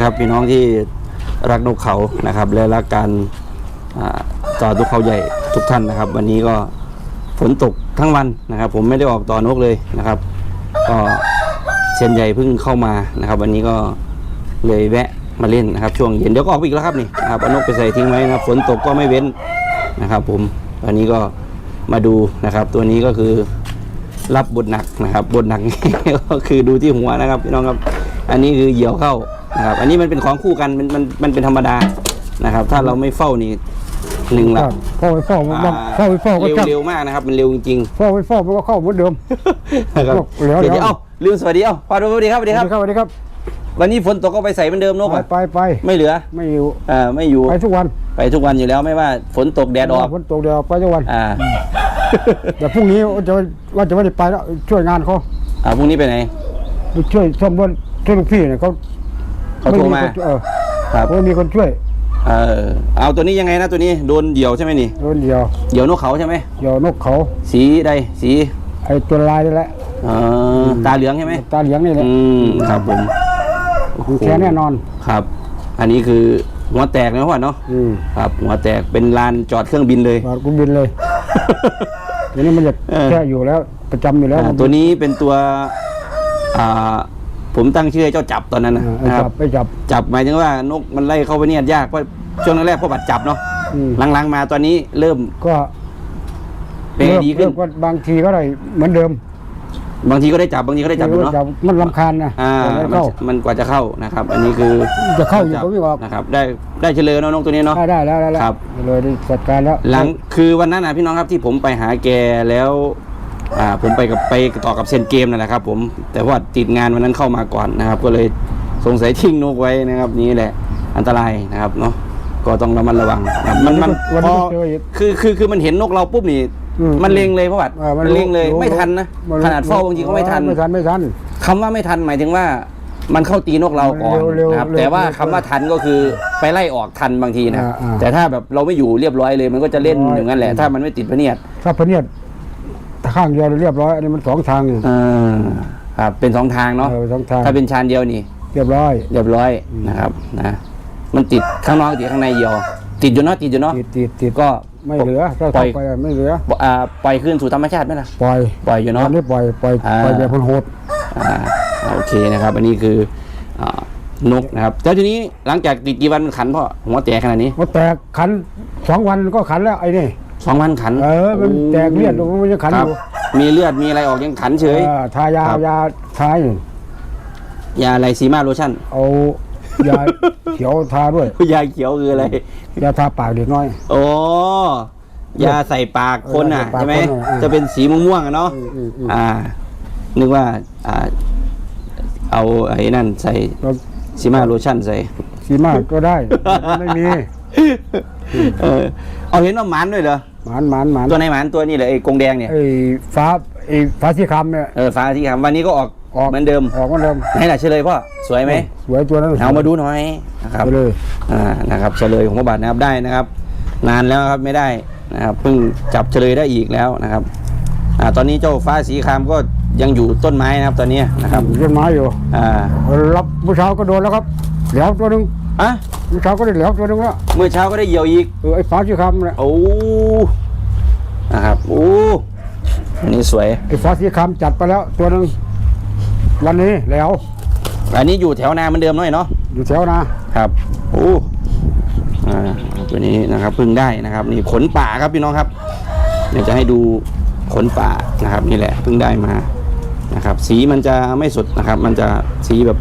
ครับพี่น้องที่รักนกเขานะครับ และรักการอ่าต่อนกเขาใหญ่ทุกท่านนะครับ วันนี้ก็ฝนตกทั้งวันนะครับ ผมไม่ได้ออกต่อนกเลยนะครับ ก็เซียนใหญ่เพิ่งเข้ามานะครับ วันนี้ก็เลยแวะมาเล่นนะครับ ช่วงเย็นเดี๋ยวก็ออกอีกแล้วครับนี่นะครับเอานกไปใส่ทิ้งไว้นะฝนตกก็ไม่เว้นนะครับผมวันนี้ก็มาดูนะครับ ตัวนี้ก็คือรับบทหนักนะครับบทหนักก็คือดูที่หัวนะครับพี่น้องครับ อันนี้คือเหยี่ยวเข้า นะครับอันนี้มันเป็นของคู่กันมันมันมันเป็นธรรมดานะครับ ถ้าเราไม่เฝ้านี่หนึ่งละเข้าไปเฝ้ามันอ่าเข้าไปเฝ้าก็เร็วจับเร็วมากนะครับ มันเร็วจริงเฝ้าไปเฝ้ามันก็เข้าเหมือนเดิม ๆนะครับเร็วๆ เดี๋ยวเอ้าลืมสวัสดีเอ้าพาดูสวัสดีครับสวัสดีครับ สวัสดีครับวันนี้ฝนตกก็ไปใส่เหมือนเดิมนกไปอะไปไปไม่เหลือไม่อยู่อ่าไม่อยู่ไปทุกวันไปทุกวันอยู่แล้วไม่ว่าฝนตกแดดออกฝนตกเดียวไปทุกวันอ่าแต่พรุ่งนี้จะว่าจะไม่ได้ไปแล้วช่วยงานเขาอ่าพรุ่งนี้ไปไหน ช่วยซ่อมรถช่วยลูกพี่เนี่ยเขา เขาโทรมาไคนเออครับไม่มีคนช่วยเออเอาตัวนี้ยังไงนะตัวนี้โดนเหยี่ยวใช่ไหมนี่โดนเดียวเหยี่ยวนกเขาใช่ไหมเดียวนกเขา สีใดสีไอ้ตัวลายนี่แหละเอ่อตาเหลืองใช่ไหมตาเหลียงนี่แหละอืมครับผมของแท้แน่นอนครับ อันนี้คือหัวแตกนะพ่อเนาะอืมครับหัวแตกเป็นลานจอดเครื่องบินเลยบาดกูบินเลยทีนี้มันจะเออแค่อยู่แล้วประจำอยู่แล้วอ่าตัวนี้เป็นตัวอ่า ผมตั้งชื่อให้เจ้าจับตอนนั้นนะอ่าไอ้นะคจัรับ บไปจับ จับหมายถึงว่านกมันไล่เข้าไปเนี่ยยากเพราะช่วงแรกๆพ่อบัดจับเนาะอืม หลังๆมาตอนนี้เริ่มก็เป็นไงดีขึ้นเริ่มก็บางทีก็ได้เหมือนเดิมบางทีก็ได้จับบางทีก็ได้จับอยู่เนาะมันลำคาญนะอ่าแต่มันไม่เข้ามันกว่าจะเข้านะครับ อันนี้คือจะเข้าอยู่ก็ไม่ออกนะครับ ได้ได้เฉลยเนาะนกตัวนี้เนาะ ได้ได้แล้วได้แล้วครับ เลยได้จัดการแล้วหลังคือวันนั้นนะพี่น้องครับที่ผมไปหาแกแล้ว อ่าผมไปกับไปต่อกับเซนเกมนั่นแหละครับผมแต่ว่าติดงานวันนั้นเข้ามาก่อนนะครับ ก็เลยสงสัยทิ้งนกไว้นะครับ นี่แหละอันตรายนะครับเนาะก็ต้องระมัดระวังนะครับมันมันวันพนี้อก็เจออีก คือคือคือมันเห็นนกเราปุ๊บนี่อืมมันเล็งเลยเพราะว่าอ่ามัมันรู้เล็งเลยรู้ ไม่ทันนะมัรู้ขนาดเฝ้าบางทีก็ไม่ทัน ไม่ทันไม่ทัน คำว่าไม่ทันหมายถึงว่ามันเข้าตีนกเราก่อนเร็วๆนะครับเร็วๆแต่ว่าเร็วๆคำว่าทันก็คือไปไล่ออกทันบางทีนะอ่าอ่าแต่ถ้าแบบเราไม่อยู่เรียบร้อยเลย มันก็จะเล่นร้อย อย่างนั้นแหละ ถ้ามันไม่ติดพะเนียดถ้าพะเนียด ข้างเดียวเรียบร้อยอันนี้มันสองทางนี่เออครับเป็นสองทางเนาะเออสองทางถ้าเป็นชานเดียวนี่เรียบร้อยเรียบร้อยนะครับนะมันติดข้างนอกติดข้างในเดียวติดอยู่เนาะติดอยู่เนาะติดติดติดก็ไม่เหลือถ้าปล่เข้าอยไปไม่เหลืออ่าปล่อยคืนสู่ธรรมชาติไหมล่ะปล่อยปล่อยอยู่ตอเนาะนนี้ปล่อยปล่อยอ่าปล่อยแบบคนโหดอ่าโอเคนะครับ อันนี้คืออ่านกนะครับแล้วทีนี้หลังจากติดกี่วันมันขันพ่อหัวแตกขนาดนี้มันแตกขันสองวันก็ขันแล้วไอ้นี่ สองวันขันเออมันแตกเลือดลงมันจะขันคอรับยู่มีเลือดมีอะไรออกยังขันเฉยเออทายาครับ ยาทายอยู่ยาอะไรซีมาโลชั่น เอายา เขียวทาด้วย ยาเขียวคืออะไร ยาทาปากเด็กน้อย โอ้ยาใส่ปากคนน่ะเออใช่ไหมใส่ปากคนน่ะจะเป็นสีม่วงๆอะเนาะอืมอืมอืม อ่า นึกว่าอ่า เอาไอ้นั่นใส่เราซีมาโลชั่นใส่ สีมากก็ได้ไม่มี เออเอาเห็นว่าหมันด้วยเหรอ หมานหมานหมานตัวไหนหมันตัวนี้เลยไอ้กรงแดงเนี่ยไอ้ฟ้าไอ้ฟ้าสีคำเนี่ยเออฟ้าที่คำวันนี้ก็ออกออกเหมือนเดิมออกเหมาเดิมไหนล่ะเฉลยพ่อสวยไหมสวยตัวนั้นเอามาดูหน่อยนะครับไปเลยอ่านะครับเฉลยของพระบาทนะครับได้นะครับ นานแล้วครับไม่ได้นะครับเพิ่งจับเฉลยได้อีกแล้วนะครับอ่าตอนนี้เจ้าฟ้าสีครามก็ยังอยู่ต้นไม้นะครับตอนนี้นะครับเรียนไม้อยู่อ่ารับผู้เช้าก็โดนแล้วครับเหลียวตัวหนึงอะ ผู้เช้าก็ได้เหลียวตัวหนึงแล้วเมื่อเช้าก็ได้เหยี่ยวอีกเออไอ้ฟ้าสีคำเนี่ยโอ้นะครับโอ้อันนี้สวยไอ้ฟ้าสีคำจัดไปแล้วตัวหนึงวันนี้แล้ว อันนี้อยู่แถวนาเหมือนเดิมหน่อยเนาะอยู่แถวนาครับโอ้อ่าตัวนี้นะครับเพิ่งได้นะครับ นี่ขนป่าครับพี่น้องครับเดี๋ยวจะให้ดูขนป่านะครับ นี่แหละเพิ่งได้มานะครับ สีมันจะไม่สดนะครับ มันจะสีแบบ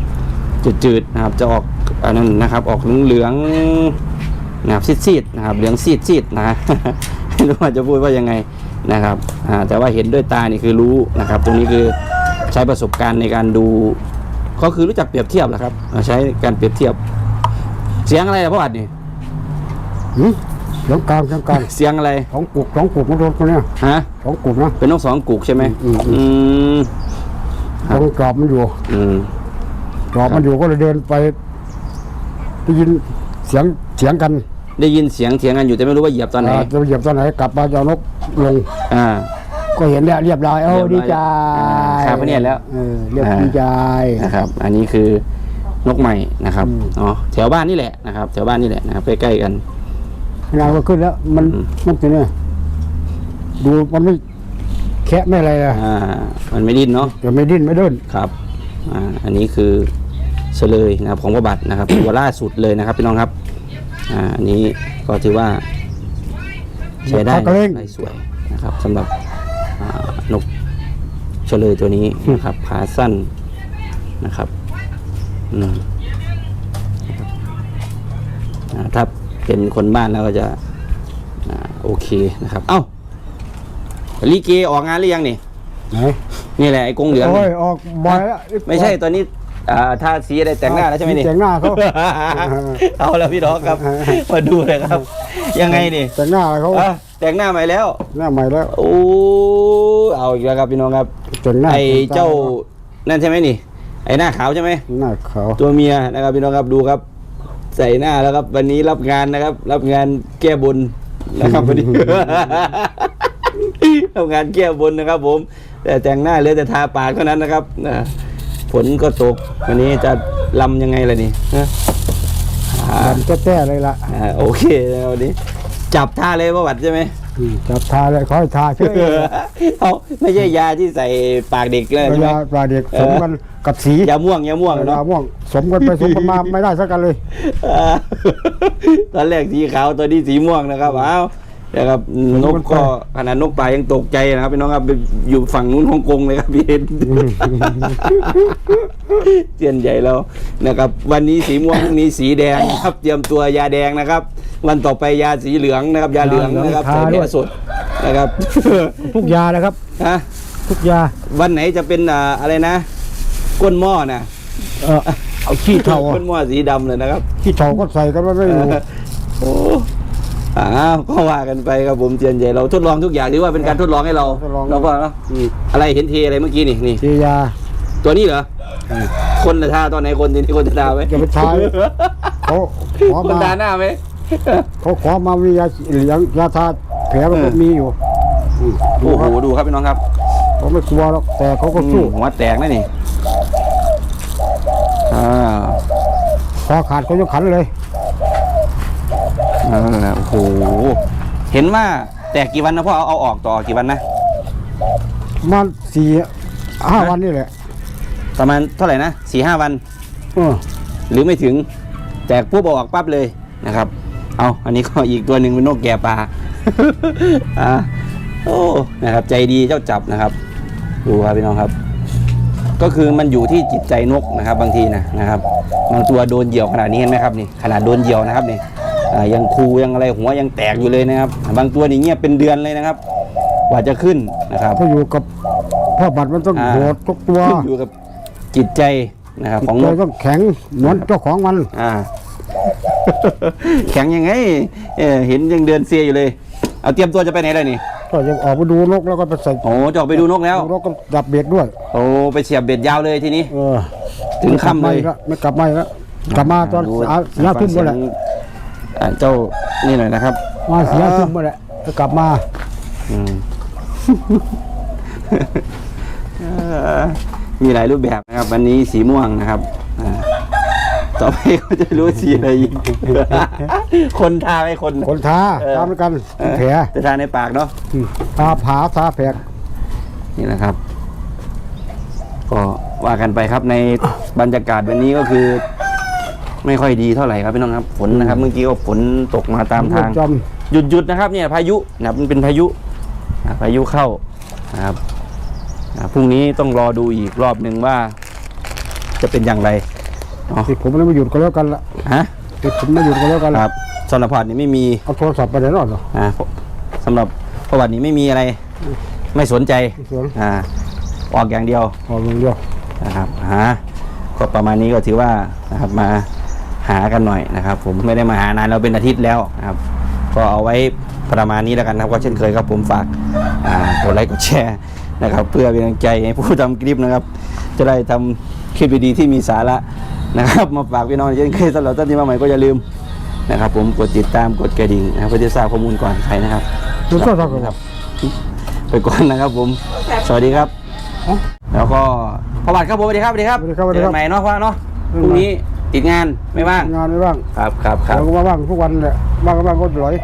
จืดๆนะครับ จะออก อันนั้นนะครับ ออกเหลืองๆนะครับซีดๆนะครับ เหลืองซีดๆนะไม่รู้ว่าจะพูดว่ายังไงนะครับอ่าแต่ว่าเห็นด้วยตานี่คือรู้นะครับ ตรงนี้คือใช้ประสบการณ์ในการดู ก็คือรู้จักเปรียบเทียบแหละครับอ่าใช้การเปรียบเทียบ เสียงอะไรล่ะพ่ออัดนี่หืมเสียงกลางเสียงกลางเสียงอะไรสองกุกสองกุกมันโดนคนเนี้ยฮะสองกุกนะเป็นนกสองกุกใช่ไหมอืมอือืมครับตรงกรอบมันอยู่ อืมกรอบมันอยู่ก็เลยเดินไป ได้ยินเสียงเสียงกันได้ยินเสียงเถียงกันอยู่แต่ไม่รู้ว่าเหยียบตอนไหนาจะเหยียบตอนไหนกลับมาจะเอานกลง อ่า ก็เห็นแล้วเรียบร้อยเอ้าเรีดียบร้อยใจอ่าข้ามพระเนียดแล้วเออเรียบอ่า ดีใจ นะครับ อันนี้คือนกใหม่นะครับอืม อ๋อแถวบ้านนี่แหละนะครับ แถวบ้านนี่แหละนะครับใกล้ๆกันงานก็ขึ้นแล้ว มันอืม มันเป็นเนี่ยดูมันไม่แคะไม่อะไรอะอ่า มันไม่ดิ้นเนาะ เดี๋ยวไม่ดิ้นไม่เดินครับอ่าอันนี้คือ เฉลยนะครับของพระบัตรนะครับตัวล่าสุดเลยนะครับพี่น้องครับอ่าอันนี้ก็ถือว่าใช้ได้เขากระเร่งได้สวยนะครับสำหรับอ่านกเฉลยตัวนี้นะครับขาสั้นนะครับอืมอ่าถ้าเป็นคนบ้านแล้วก็จะอ่าโอเคนะครับ เอ้าลีเกออกงานหรือยังนี่ไหนนี่แหละไอ้กรงเหลืองโอ้นี่ยออกบ่อยแล้วไม่ใช่ตอนนี้ อ่าทาสีอะไรแต่งหน้าแล้วใช่ไหมนี่แต่งหน้าเขา เอาแล้วพี่น้องครับ มาดูเลยครับ ยังไงนี่แต่งหน้าเขาอะแต่งหน้าใหม่แล้ว หน้าใหม่แล้วโอ้เอาอีกแล้วครับพี่น้องครับแต่งหน้าไอ้เจ้านั่นใช่ไหมนี่ ไอ้หน้าขาวใช่ไหมหน้าขาวตัวเมียนะครับพี่น้องครับดูครับ ใส่หน้าแล้วครับ วันนี้รับงานนะครับ รับงานแก้บนนะครับวันนี้รับงานแก้บนนะครับ ผม แต่แต่งหน้าเหลือแต่ทาปากเท่านั้นนะครับนะ ฝนก็ตก วันนี้จะลำยังไงล่ะนี่ฮะอ่าดำแต้ๆเลยล่ะอ่าโอเคนะครับวันนี้ จับท่าเลยประวัติใช่ไหม อืมจับทาเลยเขาให้ทาเชื่อเอาไม่ใช่ยาที่ใส่ปากเด็กเลยเวใช่ไหมลาปลาเด็กสมกันกับสียาม่วงยาม่วงเวลาเนาะม่วงสมกันไปสมกันมาไม่ได้สักกันเลย อ่าตอนแรกสีขาวตัวนี้สีม่วงนะครับอ้าว นะครับนกก็ขนาดนกป่ายังตกใจนะครับพี่น้องครับไปอยู่ฝั่งนู้นฮ่องกงเลยครับพี่เอ็นเตียนใหญ่แล้วนะครับ วันนี้สีม่วงพรุ่งนี้สีแดงครับ เตรียมตัวยาแดงนะครับ วันต่อไปยาสีเหลืองนะครับ ยาเหลืองนะครับใส่แผลสดนะครับ ทุกยานะครับฮะทุกยา วันไหนจะเป็นอ่าอะไรนะ ก้นหม้อนะเออเอาขี้เถาก้นหม้อสีดำเลยนะครับขี้เถาก็ใส่กันไว้ไม่อยู่โอ้ อ้าวก็ว่ากันไปครับผมเตียนใหญ่เราทดลองทุกอย่างที่ว่าเป็นการทดลองให้เราทดลอง เราก็เนาะอืมอะไรเห็นเทอะไรเมื่อกี้นี่นี่ทียา ตัวนี้เหรออคนจะทาตอนไหนคนทีนี้คนจะทาไหมอย่าไปทา เขาขอคนมาทาหน้าไหม เขาขอมามียาเหลืองยาทาแผลมันก็เออ มีอยู่อืมโอ้โหดูครับพี่น้องครับเขาไม่กลัวหรอกแต่เขาก็อืสู้มหัวแตกนะนี่อ่า คอขาดเขายังขันเลย เออโอ้โหเห็นว่าแตกกี่วันนะพ่อเอาเอาออกต่อกี่วันนะ มาสี่ห้าวันนี่แหละประมาณเท่าไหร่นะสี่ห้าวัน เออหรือไม่ถึงแตกปุ๊บเอาออกปั๊บเลยนะครับ เอาอันนี้ก็อีกตัวหนึ่งเป็นนกแก่ปลา อ่าโอ้นะครับ ใจดีเจ้าจับนะครับดูครับพี่น้องครับ ก็คือมันอยู่ที่จิตใจนกนะครับ บางทีนะนะครับบางตัวโดนเหยี่ยวขนาดนี้เห็นไหมครับนี่ขนาดโดนเหยี่ยวนะครับนี่อ่า ยังคูยังอะไรหัวยังแตกอยู่เลยนะครับ บางตัวนี่เงียบเป็นเดือนเลยนะครับ กว่าจะขึ้นนะครับถ้าอยู่กับพ่อบัตรมันต้องอ่าโหดทุกตัวขึ้นอยู่กับจิตใจนะครับของนตัวกต้องแข็งเหมือนเจ้าของมันอ่า แข็งยังไงเออเห็นยังเดินเซียอยู่เลย เอาเตรียมตัวจะไปไหนเลยนี่ก็ยังออกไปดูนกแล้วก็ไปใส่โอ้จะออกไปดูนกแล้วนกก็ดับเบ็ดด้วย โอ้ไปเสียบเบ็ดยาวเลยทีนี้เออถึงค่ำเลยไม่กลับมาอีกแล้วไม่กลับมาตอนดูสามสี่ห้าทุ่มฟัก็งแหละเสียง อ่าเจ้านี่หน่อยนะครับ มาสี่ห้าทุ่มก็แหละก็กลับมาอืม เอ่อมีหลายรูปแบบนะครับ วันนี้สีม่วงนะครับอ่าต่อไปเขาจะรู้สีอะไรอีก คนทาไม่คน คนท้าเออ ตามด้วยกันเออแผลจะทาในปากเนาะมทาผาทาแผลนี่นะครับ ก็ว่ากันไปครับในบรรยากาศวันนี้ก็คือ ไม่ค่อยดีเท่าไหร่ครับพี่น้องครับฝนนะครับ เมื่อกี้ก็ฝนตกมาตามทางจหยุดหยุดนะครับเนี่ยพายุนะครับมันเป็นพายุอ่าพายุเข้านะครับอ่าพรุ่งนี้ต้องรอดูอีกรอบหนึ่งว่า จะเป็นอย่างไรเนาะำติดผมไม่หยุดก็แล้วกันละฮะติดผมไม่หยุดก็แล้วกันครับสำหรับพอร์ตนี้ไม่มีเอาโทรศัพท์ไปไหนรอดเหรอ อ่าสำหรับประวัตินี้ไม่มีอะไร ไม่สนใจไม่สวนอ่าออกอย่างเดียว ออกอย่างเดียวนะครับหาก็ประมาณนี้ก็ถือว่านะครับมา หากันหน่อยนะครับ ผมไม่ได้มาหานานเราเป็นอาทิตย์แล้วนะครับ ก็เอาไว้ประมาณนี้แล้วกันนะครับก็เช่นเคยครับผมฝากอ่ากดไลค์กดแชร์นะครับ เพื่อเป็นกำลังใจให้ผู้ทำคลิปนะครับ จะได้ทำคลิปดีๆที่มีสาระนะครับ มาฝากพี่น้องเช่นเคยสำหรับท่านที่มาใหม่ก็อย่าลืมนะครับ ผมกดติดตามกดกระดิ่งนะครับเพื่อจะทราบข้อมูลก่อนใครนะครับดูโทรศัพท์กันครับ ไปก่อนนะครับผม สวัสดีครับ แล้วก็ประวัติครับผมสวัสดีครับสวัสดีครับสวัสดีครับสวัสดีเจอครักับนใหม่เนาะพ่อเนาะพรุ่งนี้ ติดงานไม่ว่าง งานไม่ว่างครับครับครับเราก็ว่าว่างทุกวันแหละว่างก็ว่างก็ลอย